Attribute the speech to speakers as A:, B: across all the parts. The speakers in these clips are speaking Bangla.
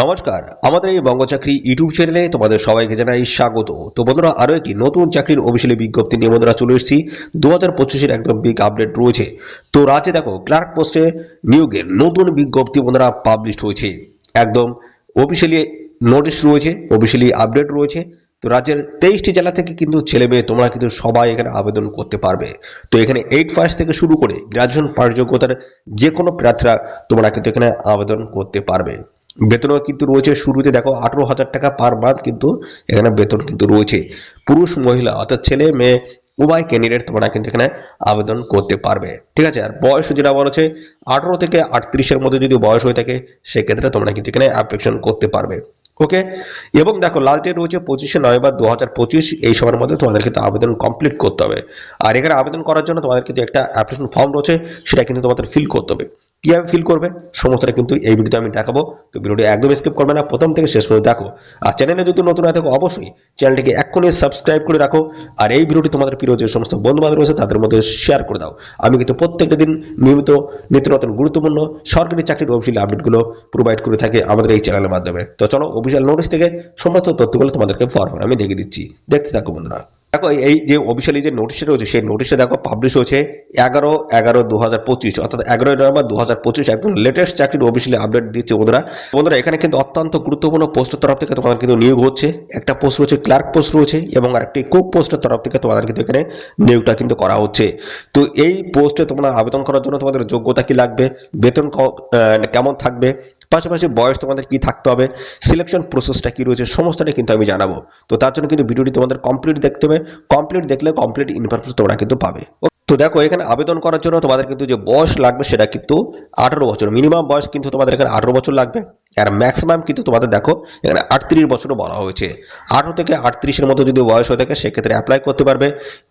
A: নমস্কার, আমাদের এই বঙ্গচাকরি ইউটিউব চ্যানেলে তোমাদের সবাইকে জানাই স্বাগত। তো বন্ধুরা, আরও একটি নতুন চাকরির অফিসিয়ালি বিজ্ঞপ্তি নিয়ে বন্ধুরা চলে এসেছি। দু হাজার পঁচিশের একদম বিগ আপডেট রয়েছে। তো রাজ্যে দেখো ক্লার্ক পোস্টে নিয়োগের নতুন বিজ্ঞপ্তি বন্ধুরা পাবলিশ হয়েছে। একদম অফিসিয়ালি নোটিশ রয়েছে অফিসিয়ালি আপডেট রয়েছে। তো রাজ্যের তেইশটি জেলা থেকে কিন্তু ছেলে মেয়ে, তোমরা কিন্তু সবাই এখানে আবেদন করতে পারবে। তো এখানে এইট পাস থেকে শুরু করে গ্রাজুয়েশন পাস যোগ্যতার যে কোনো প্রার্থীরা তোমরা কিন্তু এখানে আবেদন করতে পারবে। বেতনও কিন্তু রয়েছে শুরুতে, দেখো আঠেরো হাজার টাকা পার মান্থ কিন্তু এখানে বেতন কিন্তু রয়েছে। পুরুষ, মহিলা অর্থাৎ ছেলে, মেয়ে, উভয় ক্যান্ডিডেট তোমরা কিন্তু এখানে আবেদন করতে পারবে। ঠিক আছে? আর বয়স যেটা বলা হচ্ছে, আঠেরো থেকে আটত্রিশের মধ্যে যদি বয়স হয়ে থাকে, সেক্ষেত্রে তোমরা কিন্তু এখানে অ্যাপ্লিকেশন করতে পারবে। ওকে এবং দেখো লাস্ট ডেট রয়েছে পঁচিশে নভেম্বর দু হাজার পঁচিশ, এই সময়ের মধ্যে তোমাদের কিন্তু আবেদন কমপ্লিট করতে হবে। আর এখানে আবেদন করার জন্য তোমাদের কিন্তু একটা অ্যাপ্লিকেশন ফর্ম রয়েছে, সেটা কিন্তু তোমাদের ফিল করতে হবে। কীভাবে ফিল করবে? সমস্তটা কিন্তু এই ভিডিওতে আমি দেখাবো। তো ভিডিওটি একদম স্কিপ করবে না। প্রথম থেকে শেষ পর্যন্ত দেখো। আর চ্যানেলে যদি নতুন হয়ে থাকো, অবশ্যই চ্যানেলটিকে এক্ষুনি সাবস্ক্রাইব করে রাখো। আর এই ভিডিওটি তোমাদের প্রিয় যে সমস্ত বন্ধু বান্ধব রয়েছে, তাদের মধ্যে শেয়ার করে দাও। আমি কিন্তু প্রত্যেকটা দিন নিয়মিত নিত্য নতুন গুরুত্বপূর্ণ সরকারি চাকরির অফিসিয়াল আপডেটগুলো প্রোভাইড করে থাকে আমাদের এই চ্যানেলের মাধ্যমে। তো চলো অফিসিয়াল নোটিশ থেকে সমস্ত তথ্যগুলো তোমাদেরকে ফরওয়ার্ড আমি দেখে দিচ্ছি। দেখতে থাকো বন্ধুরা। দেখো, এই যে অফিসিয়ালি যে নোটিশে রয়েছে, সেই নোটিশে দেখো পাবলিশ হয়েছে এগারো এগারো দু হাজার পঁচিশ, অর্থাৎ এগারোই নভেম্বর দু হাজার পঁচিশ একদম লেটেস্ট চাকরির অফিসিয়ালি আপডেট দিচ্ছে বন্ধুরা। বন্ধুরা, এখানে কিন্তু অত্যন্ত গুরুত্বপূর্ণ পোস্টের তরফ থেকে তোমাদের কিন্তু নিয়োগ হচ্ছে। একটা পোস্ট রয়েছে ক্লার্ক পোস্ট রয়েছে, এবং আরেকটি কুক পোস্টের তরফ থেকে তোমাদের কিন্তু এখানে নিয়োগটা কিন্তু করা হচ্ছে। তো এই পোস্টে তোমরা আবেদন করার জন্য তোমাদের যোগ্যতা কি লাগবে, বেতন কেমন থাকবে পাশাপাশি বয়স তোমাদের কি থাকতে হবে সিলেকশন প্রসেসটা কি রয়েছে, সমস্তটা কিন্তু আমি জানাব। তো তার জন্য কিন্তু ভিডিওটি তোমাদের কমপ্লিট দেখতে হবে কমপ্লিট দেখলে কমপ্লিট ইনফরমেশন তোমরা কিন্তু পাবে। তো দেখো, এখানে আবেদন করার জন্য তোমাদের কিন্তু যে বয়স লাগবে সেটা কিন্তু আঠারো বছর। মিনিমাম বয়স কিন্তু তোমাদের এখানে আঠারো বছর লাগবে। আর ম্যাক্সিমাম কিন্তু তোমাদের দেখো, এখানে আটত্রিশ বছরও বলা হয়েছে। আঠারো থেকে আটত্রিশের মতো যদি বয়স হয়ে থাকে, সেক্ষেত্রে অ্যাপ্লাই করতে পারবে।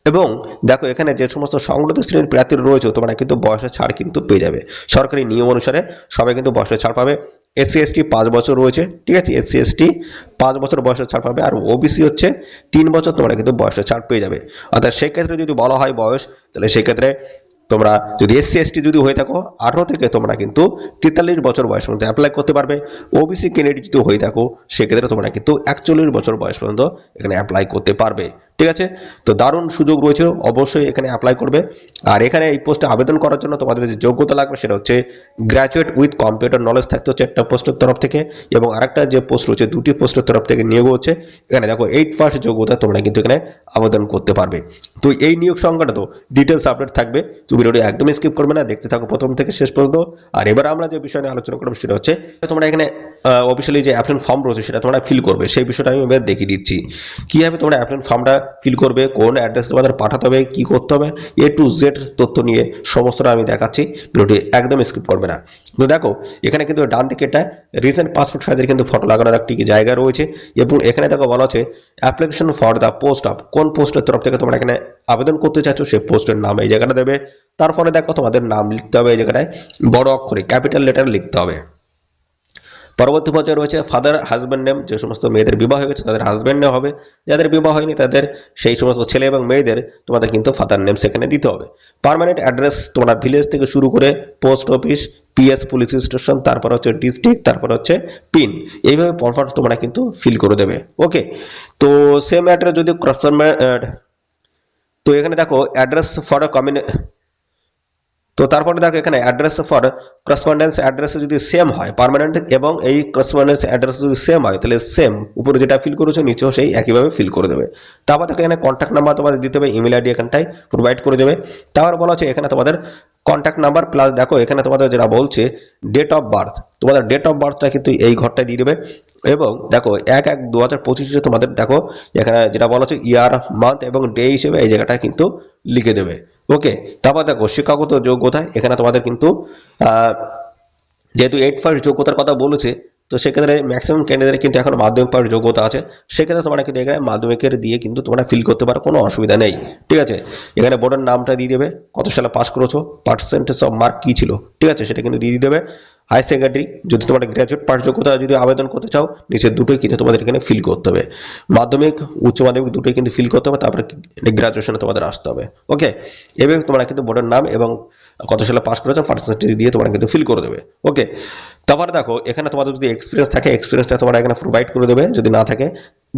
A: এবং দেখো, এখানে যে সমস্ত সংগঠিত শ্রেণির প্রার্থীরা রয়েছে, তোমরা কিন্তু বয়সের ছাড় কিন্তু পেয়ে যাবে। সরকারি নিয়ম অনুসারে সবাই কিন্তু বয়সের ছাড় পাবে। এসসি এসটি পাঁচ বছর রয়েছে, ঠিক আছে? এসসি এসটি পাঁচ বছর বয়সের ছাড় পাবে আর ওবিসি হচ্ছে তিন বছর তোমরা কিন্তু বয়সের ছাড় পেয়ে যাবে। অর্থাৎ সেক্ষেত্রে যদি বলা হয় বয়স, তাহলে সেক্ষেত্রে তোমরা যদি এসসি এসটি যদি হয়ে থাকো, আঠারো থেকে তোমরা কিন্তু তেতাল্লিশ বছর বয়স পর্যন্ত অ্যাপ্লাই করতে পারবে। ওবিসি ক্যান্ডিডেট যদি হয়ে থাকো, সেক্ষেত্রে তোমরা কিন্তু একচল্লিশ বছর বয়স পর্যন্ত এখানে অ্যাপ্লাই করতে পারবে। ঠিক আছে? তো দারুণ সুযোগ রয়েছে, অবশ্যই এখানে অ্যাপ্লাই করবে। আর এখানে এই পোস্টে আবেদন করার জন্য তোমাদের যে যোগ্যতা লাগবে সেটা হচ্ছে গ্র্যাজুয়েট উইথ কম্পিউটার নলেজ থাকতে হচ্ছে একটা পোস্টের তরফ থেকে এবং আরেকটা যে পোস্ট রয়েছে দুটি পোস্টের তরফ থেকে নিয়োগ হচ্ছে। এখানে দেখো এইট ফার্স্ট যোগ্যতা তোমরা কিন্তু এখানে আবেদন করতে পারবে। তো এই নিয়োগ সংখ্যাটা তো ডিটেলস আপডেট থাকবে। তো ভিডিওটি একদমই স্কিপ করবে না, দেখতে থাকো প্রথম থেকে শেষ পর্যন্ত। আর এবার আমরা যে বিষয় নিয়ে আলোচনা করব সেটা হচ্ছে, তোমরা এখানে অফিসিয়ালি যে অ্যাপ্লিকেশন ফর্ম রয়েছে সেটা তোমরা ফিল করবে। সেই বিষয়টা আমি এবার দেখিয়ে দিচ্ছি। কীভাবে তোমরা অ্যাপ্লিকেশন ফর্মটা ফিল করবে, কোন অ্যাড্রেস তোমাদের পাঠাতে হবে, কী করতে হবে এ টু জেড তথ্য নিয়ে সমস্তটা আমি দেখাচ্ছি, ভিডিওটি একদম স্কিপ করবে না। তো দেখো, এখানে কিন্তু ডান দিকে একটা রিসেন্ট পাসপোর্ট সাইজের কিন্তু ফটো লাগানোর একটি জায়গা রয়েছে এবং এখানে দেখো বলা হচ্ছে application for the post of কোন পোস্টের তরফ থেকে তোমরা এখানে আবেদন করতে চাচ্ছ সেই পোস্টের নাম এই জায়গাটা দেবে। তারপরে দেখো তোমাদের নাম লিখতে হবে এই জায়গাটায়, বড় অক্ষরে ক্যাপিটাল লেটার লিখতে হবে। পরবর্তী পর্যায়ে রয়েছে ফাদার হাজব্যান্ড নেম যে সমস্ত মেয়েদের বিবাহ হয়ে গেছে, তাদের হাজব্যান্ড নেম হবে। যাদের বিবাহ হয়নি, তাদের সেই সমস্ত ছেলে এবং মেয়েদের তোমাদের কিন্তু ফাদার নেম সেখানে দিতে হবে। পার্মানেন্ট অ্যাড্রেস তোমরা ভিলেজ থেকে শুরু করে post office PS police station তারপর হচ্ছে ডিস্ট্রিক্ট তারপর হচ্ছে পিন এইভাবে পরপর তোমরা কিন্তু ফিল করে দেবে। ওকে তো সেম অ্যাড্রেস যদি ক্রস তো এখানে দেখো অ্যাড্রেস ফর কমিউনি তো তারপরে দেখো এখানে অ্যাড্রেস ফর করসপন্ডেন্স অ্যাড্রেস যদি সেম হয় পার্মানেন্ট এবং এই করসপন্ডেন্স অ্যাড্রেস যদি সেম হয়, তাহলে সেম উপরে যেটা ফিল করেছ, নিচেও সেই একইভাবে ফিল করে দেবে। তারপর দেখো এখানে কন্ট্যাক্ট নাম্বার তোমাদের দিতে হবে ইমেল আইডি এখানটায় প্রোভাইড করে দেবে। তারপর বলা হচ্ছে এখানে তোমাদের কন্ট্যাক্ট নাম্বার প্লাস দেখো এখানে তোমাদের যেটা বলছে ডেট অফ বার্থ তোমাদের ডেট অফ বার্থটা কিন্তু এই ঘরটায় দিয়ে দেবে। এবং দেখো এক এক দু হাজার পঁচিশে তোমাদের দেখো, এখানে যেটা বলা হচ্ছে ইয়ার মান্থ এবং ডে হিসেবে এই জায়গাটা কিন্তু লিখে দেবে। ওকে তারপর দেখো, শিক্ষাগত যোগ্যতা এখানে তোমাদের কিন্তু যেহেতু এইট ফার্স্ট যোগ্যতার কথা বলেছে, তো সেক্ষেত্রে ম্যাক্সিমাম ক্যান্ডিডেট কিন্তু এখন মাধ্যমিক পাওয়ার যোগ্যতা আছে। সেক্ষেত্রে তোমরা কিন্তু এখানে মাধ্যমিকের দিয়ে কিন্তু তোমরা ফিল করতে পারো, কোনো অসুবিধা নেই। ঠিক আছে? এখানে বোর্ডের নামটা দিয়ে দেবে, কত সালে পাস করেছ পার্সেন্টেজ অফ মার্ক কী ছিল? ঠিক আছে, সেটা কিন্তু দিয়ে দেবে। হাই সেকেন্ডারি যদি তোমার গ্র্যাজুয়েট পাস যোগ্যতা যদি আবেদন করতে চাও নিচের দুটোই কিন্তু তোমাদের এখানে ফিল করতে হবে। মাধ্যমিক, উচ্চ মাধ্যমিক দুটোই কিন্তু ফিল করতে হবে, তারপরে গ্র্যাজুয়েশনে তোমাদের আসতে হবে। ওকে এভাবে তোমরা কিন্তু বোর্ডের নাম এবং কত সালে পাস করেছ? পার্সেন্টেজ দিয়ে তোমরা কিন্তু ফিল করে দেবে। ওকে তারপরে দেখো, এখানে তোমাদের যদি এক্সপিরিয়েন্স থাকে এক্সপিরিয়েন্সটা তোমরা এখানে প্রোভাইড করে দেবে। যদি না থাকে,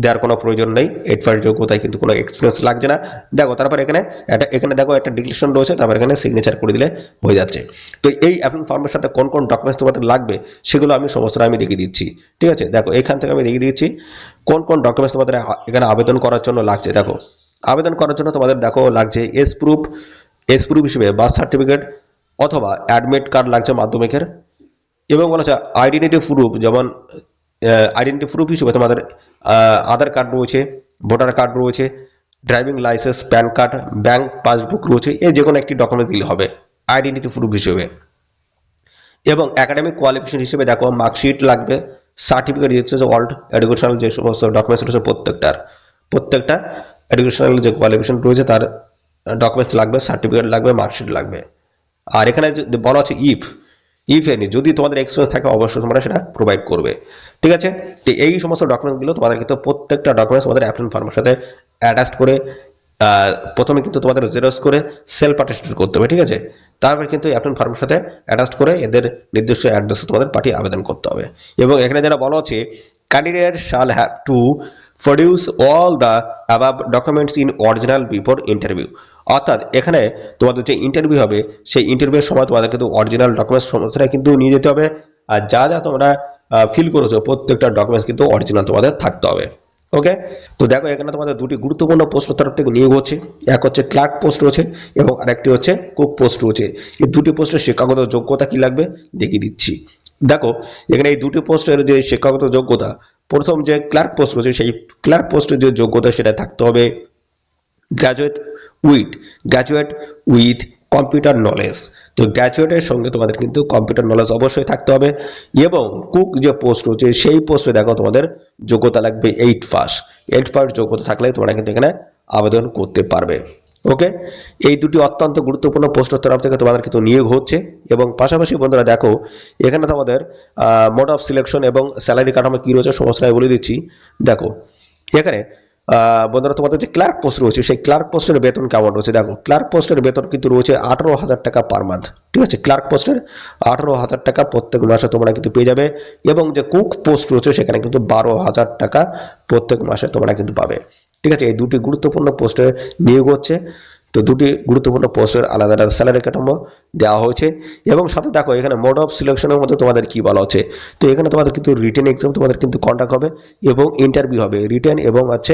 A: দেওয়ার কোনো প্রয়োজন নেই। এইট ফাইভ যোগ্যতায় কিন্তু কোনো এক্সপিরিয়েন্স লাগছে না। দেখো, তারপর এখানে একটা, এখানে দেখো একটা ডিক্লেশন রয়েছে। তারপর এখানে সিগনেচার করে দিলে হয়ে যাচ্ছে। তো এই অ্যাপ্লিকেশন ফর্মের সাথে কোন কোন ডকুমেন্টস তোমাদের লাগবে, সেগুলো আমি সমস্ত আমি দেখিয়ে দিচ্ছি। ঠিক আছে? দেখো, এখান থেকে আমি দেখিয়ে দিচ্ছি। কোন কোন ডকুমেন্টস তোমাদের এখানে আবেদন করার জন্য লাগছে? দেখো, আবেদন করার জন্য তোমাদের দেখো লাগছে এস প্রুফ এস প্রুফ হিসেবে বার্থ সার্টিফিকেট অথবা অ্যাডমিট কার্ড লাগছে মাধ্যমিকের। এবং বলা হচ্ছে আইডেন্টিটি প্রুফ, যেমন আইডেন্টি প্রুফ হিসেবে তোমাদের আধার কার্ড রয়েছে, ভোটার কার্ড রয়েছে, driving licence, PAN card, bank passbook রয়েছে, এই যে কোনো একটি ডকুমেন্ট দিলে হবে, আইডেন্টিটি প্রুফ হিসেবে। এবং একাডেমিক কোয়ালিফিকেশন হিসেবে দেখো মার্কশিট লাগবে সার্টিফিকেট যে ওয়ার্ল্ড এডুকেশনাল যে সমস্ত ডকুমেন্টস রয়েছে প্রত্যেকটার, প্রত্যেকটা এডুকেশনাল যে কোয়ালিফিকেশন রয়েছে তার ডকুমেন্টস লাগবে সার্টিফিকেট লাগবে মার্কশিট লাগবে। আর এখানে বলা আছে ইফ ইফ এনি যদি তোমাদের এক্সপিরিয়েন্স থাকে, অবশ্যই তোমরা সেটা প্রোভাইড করবে। ঠিক আছে? তো এই সমস্ত ডকুমেন্টসগুলো তোমাদের কিন্তু প্রত্যেকটা ডকুমেন্টস তোমাদের অ্যাপ্লিকেশন ফর্মের সাথে অ্যাটাচ করে প্রথমে কিন্তু তোমাদের জেরক্স করে সেলফ অ্যাটেস্টেড করতে হবে, ঠিক আছে? তারপর কিন্তু অ্যাপ্লিকেশন ফর্মের সাথে অ্যাটাচ করে এদের নির্দিষ্ট অ্যাড্রেসে তোমাদের পাঠিয়ে আবেদন করতে হবে। এবং এখানে যারা বলা আছে candidate shall have to produce all the above documents in original before interview অর্থাৎ এখানে তোমাদের যে ইন্টারভিউ হবে, সেই ইন্টারভিউয়ের সময় তোমাদের কিন্তু অরিজিনাল ডকুমেন্টস সমস্তটা কিন্তু নিয়ে যেতে হবে। আর যা যা তোমরা ফিল করেছ, প্রত্যেকটা ডকুমেন্টস কিন্তু অরিজিনাল তোমাদের থাকতে হবে। ওকে তো দেখো, এখানে তোমাদের দুটি গুরুত্বপূর্ণ পোস্ট তরফ থেকে নিয়োগ হচ্ছে। এক হচ্ছে ক্লার্ক পোস্ট রয়েছে এবং আরেকটি হচ্ছে কুক পোস্ট রয়েছে। এই দুটি পোস্টের শিক্ষাগত যোগ্যতা কি লাগবে? দেখিয়ে দিচ্ছি। দেখো, এখানে এই দুটি পোস্টের যে শিক্ষাগত যোগ্যতা, প্রথম যে ক্লার্ক পোস্ট রয়েছে, সেই ক্লার্ক পোস্টের যে যোগ্যতা সেটা থাকতে হবে। Graduate with graduate with computer knowledge তো গ্র্যাজুয়েটের সঙ্গে তোমাদের কিন্তু কম্পিউটার নলেজ অবশ্যই থাকতে হবে এবং কুক যে পোস্ট রয়েছে সেই পোস্টে দেখো তোমাদের যোগ্যতা লাগবে এইট পাস এইট পাস যোগ্যতা থাকলে তোমরা কিন্তু এখানে আবেদন করতে পারবে। ওকে এই দুটি অত্যন্ত গুরুত্বপূর্ণ পোস্টের তরফ থেকে তোমাদের কিন্তু নিয়োগ হচ্ছে এবং পাশাপাশি বন্ধুরা দেখো, এখানে তোমাদের মোড অফ সিলেকশন এবং স্যালারি কাঠামো কী রয়েছে সমস্ত আমি বলে দিচ্ছি। দেখো, এখানে বন্ধুরা, তোমাদের যে ক্লার্ক পোস্ট রয়েছে, সেই ক্লার্ক পোস্টের বেতন কেমন রয়েছে? দেখো ক্লার্ক পোস্টের বেতন কিন্তু রয়েছে আঠারো হাজার টাকা পার মান্থ ঠিক আছে? ক্লার্ক পোস্টের আঠারো হাজার টাকা প্রত্যেক মাসে তোমরা কিন্তু পেয়ে যাবে এবং যে কুক পোস্ট রয়েছে, সেখানে কিন্তু বারো হাজার টাকা প্রত্যেক মাসে তোমরা কিন্তু পাবে, ঠিক আছে? এই দুটি গুরুত্বপূর্ণ পোস্টে নিয়োগ হচ্ছে। তো দুটি গুরুত্বপূর্ণ পোস্টের আলাদা আলাদা স্যালারি কাঠামো দেওয়া হয়েছে এবং সাথে দেখো এখানে মোড অফ সিলেকশনের মধ্যে তোমাদের কি বলা হচ্ছে। তো এখানে তোমাদের কিন্তু রিটেন এক্সাম তোমাদের কিন্তু কন্ডাক্ট হবে এবং ইন্টারভিউ হবে। রিটেন এবং হচ্ছে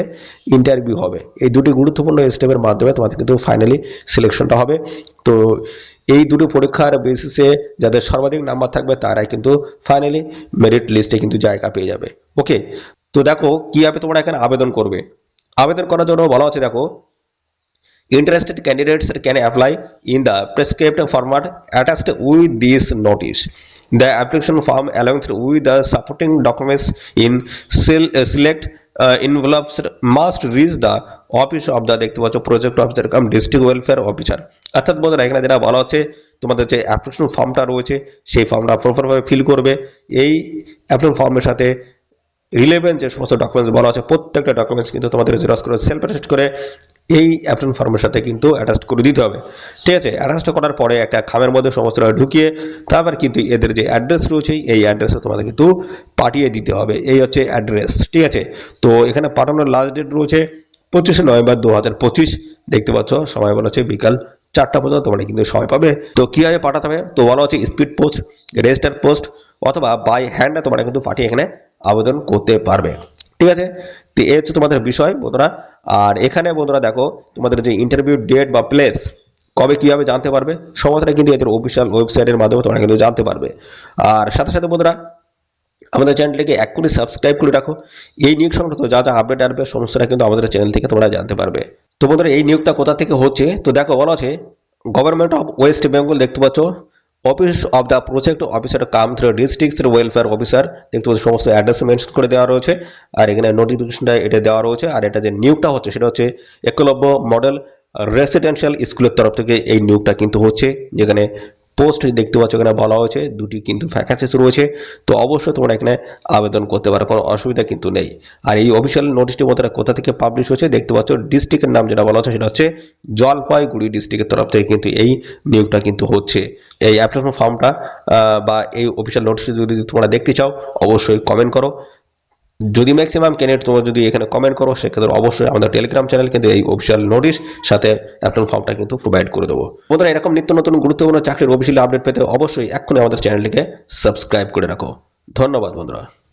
A: ইন্টারভিউ হবে। এই দুটি গুরুত্বপূর্ণ স্টেপের মাধ্যমে তোমাদের কিন্তু ফাইনালি সিলেকশনটা হবে। তো এই দুটো পরীক্ষার বেসিসে যাদের সর্বাধিক নাম্বার থাকবে তারাই কিন্তু ফাইনালি মেরিট লিস্টে কিন্তু জায়গা পেয়ে যাবে। ওকে তো দেখো কীভাবে তোমরা এখানে আবেদন করবে? আবেদন করার জন্য বলা হচ্ছে দেখো Interested candidates can apply in the prescribed format attached with this notice. The application form along with the supporting documents in uh, select uh, envelopes must reach the office of the দেখতে পাচ্ছ project officer cum district welfare officer অর্থাৎ বন্ধুরা এখানে যেটা বলা হচ্ছে তোমাদের যে অ্যাপ্লিকেশন ফর্মটা রয়েছে সেই ফর্মটা প্রপারভাবে ফিল করবে এই অ্যাপ্লিকেশন ফর্মের সাথে রিলেভেন্ট যে সমস্ত ডকুমেন্টস বলা আছে, প্রত্যেকটা ডকুমেন্টস কিন্তু তোমাদের জেরক্স করে সেলফ অ্যাটেস্ট করে এই অ্যাপ্লিকেশন ফর্মের সাথে কিন্তু অ্যাটাচ করে দিতে হবে। ঠিক আছে? অ্যাটাচ করার পরে একটা খামের মধ্যে সমস্তটা ঢুকিয়ে তারপর কিন্তু এদের যে অ্যাড্রেস রয়েছে, এই অ্যাড্রেসে তোমাদের কিন্তু পাঠিয়ে দিতে হবে। এই হচ্ছে অ্যাড্রেস ঠিক আছে? তো এখানে পাঠানোর লাস্ট ডেট রয়েছে পঁচিশে নভেম্বর দু হাজার পঁচিশ। দেখতে পাচ্ছ, সময় বলা হচ্ছে বিকাল চারটা পর্যন্ত, তোমরা কিন্তু সময় পাবে। তো কীভাবে পাঠাতে হবে? তো বলা হচ্ছে স্পিড পোস্ট রেজিস্টার পোস্ট অথবা বাই হ্যান্ডে তোমরা কিন্তু পাঠিয়ে এখানে আবেদন করতে পারবে। ঠিক আছে? তো এই হচ্ছে তোমাদের বিষয় বন্ধুরা। আর এখানে বন্ধুরা দেখো, তোমাদের যে ইন্টারভিউ ডেট বা প্লেস কবে কীভাবে জানতে পারবে সমস্তটা কিন্তু এদের অফিসিয়াল ওয়েবসাইটের মাধ্যমে তোমরা কিন্তু জানতে পারবে। আর সাথে সাথে বন্ধুরা, আমাদের চ্যানেলটিকে এক করে সাবস্ক্রাইব করে রাখো। এই নিয়োগ সংক্রান্ত যা যা আপডেট আসবে, সমস্তটা কিন্তু আমাদের চ্যানেল থেকে তোমরা জানতে পারবে। তো বন্ধুরা, এই নিয়োগটা কোথা থেকে হচ্ছে? তো দেখো, বলা আছে গভর্নমেন্ট অফ ওয়েস্ট বেঙ্গল দেখতে পাচ্ছ? Office of the project officer cum through district welfare officer দেখতে পাচ্ছি, সমস্ত অ্যাড্রেস মেনশন করে দেওয়া রয়েছে। আর এখানে নোটিফিকেশনটা এটা দেওয়া রয়েছে। আর এটা যে নিয়োগটা হচ্ছে, সেটা হচ্ছে একলব্য মডেল রেসিডেন্সিয়াল স্কুলের তরফ থেকে এই নিয়োগটা কিন্তু হচ্ছে। যেখানে পোস্ট দেখতে পাচ্ছ এখানে বলা হয়েছে, দুটি কিন্তু ভ্যাকান্সিস রয়েছে, তো অবশ্যই তোমরা এখানে আবেদন করতে পারো, কোনো অসুবিধা কিন্তু নেই। আর এই অফিসিয়াল নোটিশটি মধ্যে কোথা থেকে পাবলিশ হয়েছে দেখতে পাচ্ছ ডিস্ট্রিক্টের নাম যেটা বলা হচ্ছে সেটা হচ্ছে জলপাইগুড়ি ডিস্ট্রিক্টের তরফ থেকে কিন্তু এই নিয়োগটা কিন্তু হচ্ছে। এই অ্যাপ্লিকেশন ফর্মটা বা এই অফিসিয়াল নোটিশটি যদি তোমরা দেখতে চাও, অবশ্যই কমেন্ট করো। যদি ম্যাক্সিমাম ক্যান্ডিডেট তোমরা যদি এখানে কমেন্ট করো, সেক্ষেত্রে অবশ্যই আমাদের টেলিগ্রাম চ্যানেল কিন্তু এই অফিসিয়াল নোটিশ সাথে অ্যাপ্লাই ফর্মটা কিন্তু প্রোভাইড করে দেবো। বন্ধুরা, এরকম নিত্য নতুন গুরুত্বপূর্ণ চাকরির অফিসিয়াল আপডেট পেতে অবশ্যই এক্ষুনি আমাদের চ্যানেলটিকে সাবস্ক্রাইব করে রাখো। ধন্যবাদ বন্ধুরা।